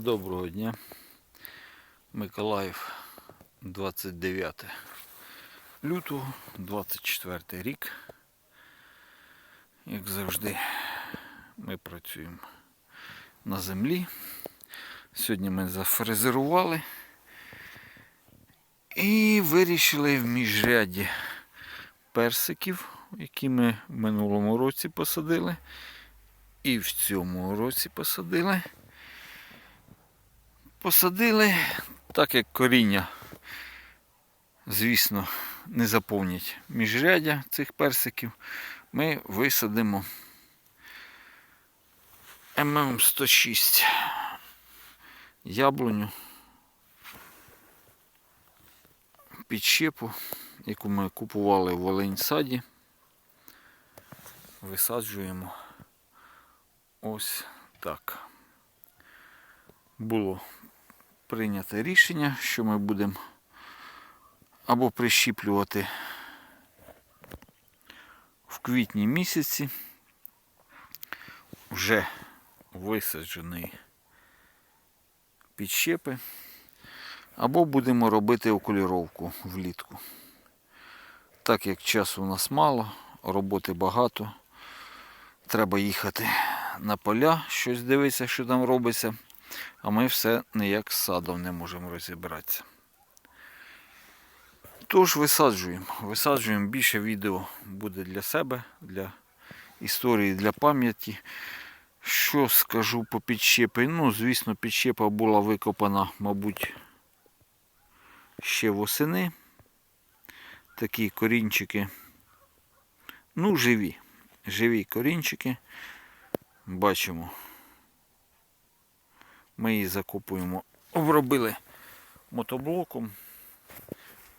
Доброго дня. Миколаїв, 29 лютого, 24 рік. Як завжди, ми працюємо на землі. Сьогодні ми зафрезерували і вирішили в міжряді персиків, які ми в минулому році посадили, і в цьому році посадили. Посадили, так як коріння, звісно, не заповнять міжрядя цих персиків, ми висадимо ММ106 яблуню підщепу, яку ми купували в Волинь-саді. Висаджуємо ось так. Було прийнято рішення, що ми будемо або прищіплювати в квітні місяці вже висаджений підщепи, або будемо робити окуліровку влітку. Так як часу у нас мало, роботи багато, треба їхати на поля, щось дивитися, що там робиться а ми все ніяк з садом не можемо розібратися. Тож висаджуємо. Висаджуємо більше відео буде для себе, для історії, для пам'яті. Що скажу по підщепі? Ну, звісно, підщепа була викопана, мабуть, ще восени. Такі корінчики. Ну, живі. Живі корінчики. Бачимо. Ми її закопуємо. Обробили мотоблоком.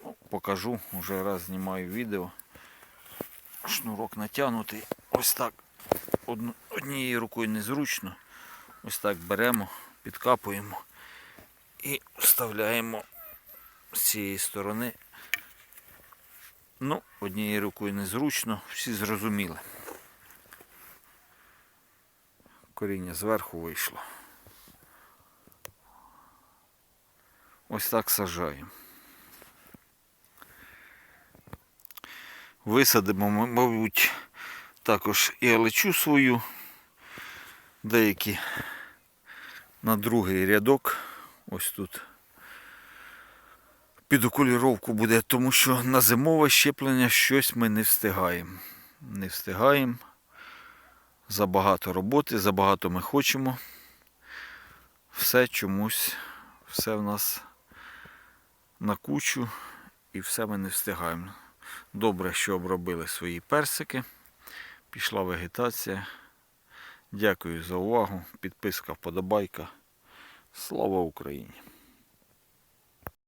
Ну, Покажу, вже раз знімаю відео. Шнурок натягнутий. Ось так. Однією рукою незручно. Ось так беремо, підкапуємо і вставляємо з цієї сторони. Ну, однією рукою незручно, всі зрозуміли. Коріння зверху вийшло. Ось так сажаємо. Висадимо, мабуть, також і алечу свою, деякі на другий рядок. Ось тут. Під окуліровку буде, тому що на зимове щеплення щось ми не встигаємо. Не встигаємо. Забагато роботи, забагато ми хочемо. Все чомусь, все в нас на кучу і все ми не встигаємо. Добре, що обробили свої персики. Пішла вегетація. Дякую за увагу. Підписка, вподобайка. Слава Україні!